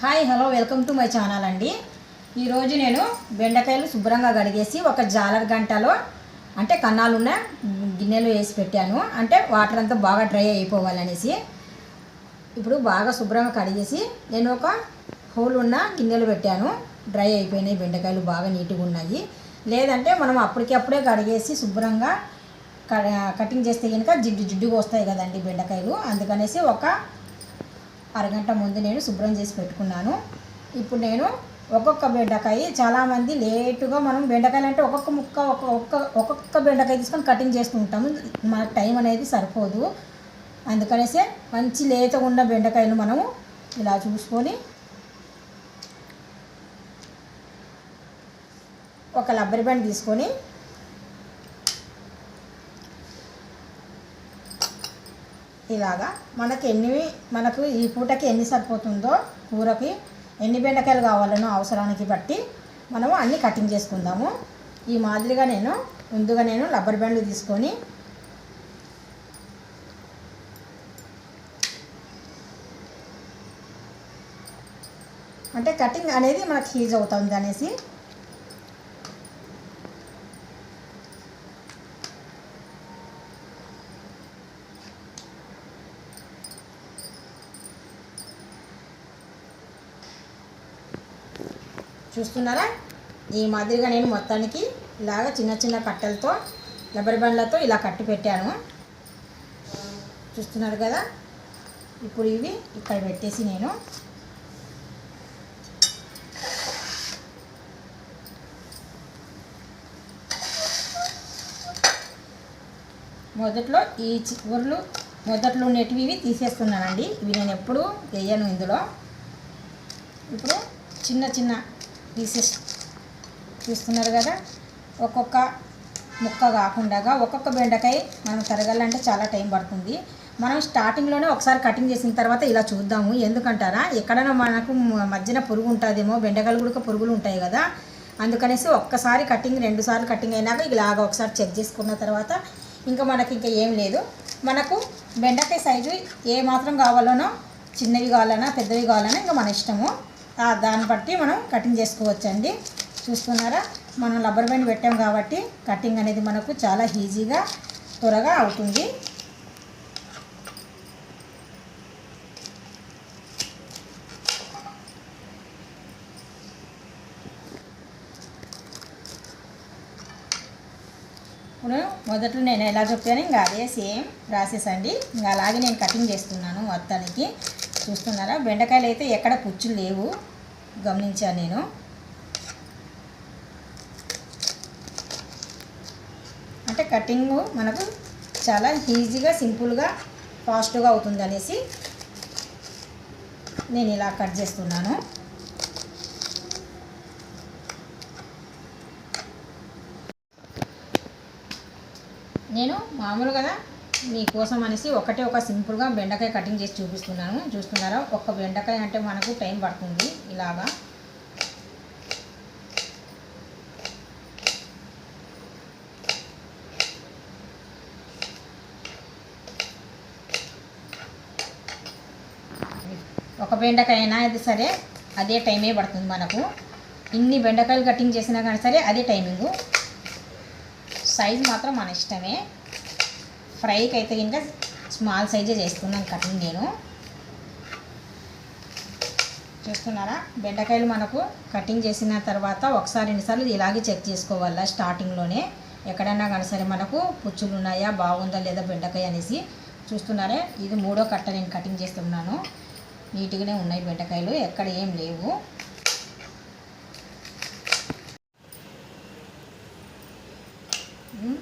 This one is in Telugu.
Hi hello welcome to my channel అండి. ఈరోజు నేను బెండకాయలు శుభ్రంగా కడిగేసి ఒక జాలర్ గంటలో అంటే కన్నాలు ఉన్న గిన్నెలు వేసి పెట్టాను. అంటే వాటర్ అంతా బాగా డ్రై అయిపోవాలనేసి. ఇప్పుడు బాగా శుభ్రంగా కడిగేసి నేను ఒక హోల్ ఉన్న గిన్నెలు పెట్టాను. డ్రై అయిపోయినాయి బెండకాయలు బాగా నీట్గా ఉన్నాయి. లేదంటే మనం అప్పటికప్పుడే కడిగేసి శుభ్రంగా కటింగ్ చేస్తే కనుక జిడ్డు జిడ్డుగా వస్తాయి కదండి బెండకాయలు. అందుకనేసి ఒక అరగంట ముందు నేను శుభ్రం చేసి పెట్టుకున్నాను. ఇప్పుడు నేను ఒక్కొక్క బెండకాయ చాలామంది లేటుగా మనం బెండకాయలు అంటే ఒక్కొక్క ముక్క ఒక్క ఒక్క ఒక్కొక్క బెండకాయ తీసుకొని కటింగ్ చేసుకుంటాము మనకు టైం అనేది సరిపోదు. అందుకనేసి మంచి లేతగా ఉన్న బెండకాయలు మనము ఇలా చూసుకొని ఒక లబ్బరి బ్యాండ్ తీసుకొని ఇలాగా మనకి ఎన్ని మనకు ఈ పూటకి ఎన్ని సరిపోతుందో కూరకి ఎన్ని బెండకాయలు కావాలనో అవసరానికి బట్టి మనము అన్ని కటింగ్ చేసుకుందాము. ఈ మాదిరిగా నేను ముందుగా నేను రబ్బర్ బ్యాండ్లు తీసుకొని అంటే కటింగ్ అనేది మనకి హీజ్ అవుతుంది అనేసి చూస్తున్నారా? ఈ మాదిరిగా నేను మొత్తానికి ఇలాగ చిన్న చిన్న కట్టెలతో రబ్బర్ బండ్లతో ఇలా కట్టి పెట్టాను. చూస్తున్నారు కదా? ఇప్పుడు ఇవి ఇక్కడ పెట్టేసి నేను మొదట్లో ఈ చిగుర్లు మొదట్లో ఉండేటివి ఇవి తీసేస్తున్నానండి. ఇవి నేను ఎప్పుడు వేయను ఇందులో. ఇప్పుడు చిన్న చిన్న పీసెస్ చూస్తున్నారు కదా? ఒక్కొక్క ముక్క కాకుండా ఒక్కొక్క బెండకాయ మనం తరగాలంటే చాలా టైం పడుతుంది. మనం స్టార్టింగ్లోనే ఒకసారి కటింగ్ చేసిన తర్వాత ఇలా చూద్దాము. ఎందుకంటారా? ఎక్కడైనా మనకు మధ్యన పురుగు ఉంటుందేమో బెండకాయలు కూడా పురుగులు ఉంటాయి కదా? అందుకనేసి ఒక్కసారి కటింగ్ రెండు సార్లు కటింగ్ అయినాక ఇలాగ ఒకసారి చెక్ చేసుకున్న తర్వాత ఇంకా మనకి ఇంకా ఏం లేదు. మనకు బెండకాయ సైజు ఏ మాత్రం కావాలనో చిన్నవి కావాలన్నా పెద్దవి కావాలన్నా ఇంకా మన ఇష్టము. దాన్ని బట్టి మనం కటింగ్ చేసుకోవచ్చండి. చూస్తున్నారా? మనం రబ్బర్ బ్యాండ్ పెట్టాం కాబట్టి కటింగ్ అనేది మనకు చాలా ఈజీగా త్వరగా అవుతుంది. ఇప్పుడు మొదట్లో నేను ఎలా చెప్పాను? ఇంకా అదే సేమ్ ప్రాసెస్ అండి. ఇంకా అలాగే నేను కటింగ్ చేస్తున్నాను మొత్తానికి. చూస్తున్నారా? బెండకాయలు అయితే ఎక్కడ పుచ్చులు లేవు. గమనించాను నేను. అంటే కటింగ్ మనకు చాలా ఈజీగా సింపుల్గా ఫాస్ట్గా అవుతుంది అనేసి నేను ఇలా కట్ చేస్తున్నాను. నేను మామూలు కదా మీకోసం అనేసి ఒకటే ఒక సింపుల్గా బెండకాయ కటింగ్ చేసి చూపిస్తున్నాను. చూస్తున్నారా? ఒక్క బెండకాయ అంటే మనకు టైం పడుతుంది ఇలాగా. ఒక బెండకాయ అయినా అది సరే అదే టైమే పడుతుంది మనకు. ఇన్ని బెండకాయలు కటింగ్ చేసినా కానీ సరే అదే టైమింగు. సైజ్ మాత్రం మన ఇష్టమే. ఫ్రైకి అయితే కనుక స్మాల్ సైజే చేస్తున్నాను కటింగ్ నేను. చూస్తున్నారా? బెండకాయలు మనకు కటింగ్ చేసిన తర్వాత ఒకసారి రెండుసార్లు ఇలాగే చెక్ చేసుకోవాలా స్టార్టింగ్లోనే. ఎక్కడైనా కానీ సరే మనకు పుచ్చులు ఉన్నాయా బాగుందా లేదా బెండకాయ అనేసి చూస్తున్నారే. ఇది మూడో కట్ట నేను కటింగ్ చేస్తున్నాను. నీట్గానే ఉన్నాయి బెండకాయలు ఎక్కడ ఏం లేవు. ఉమ్.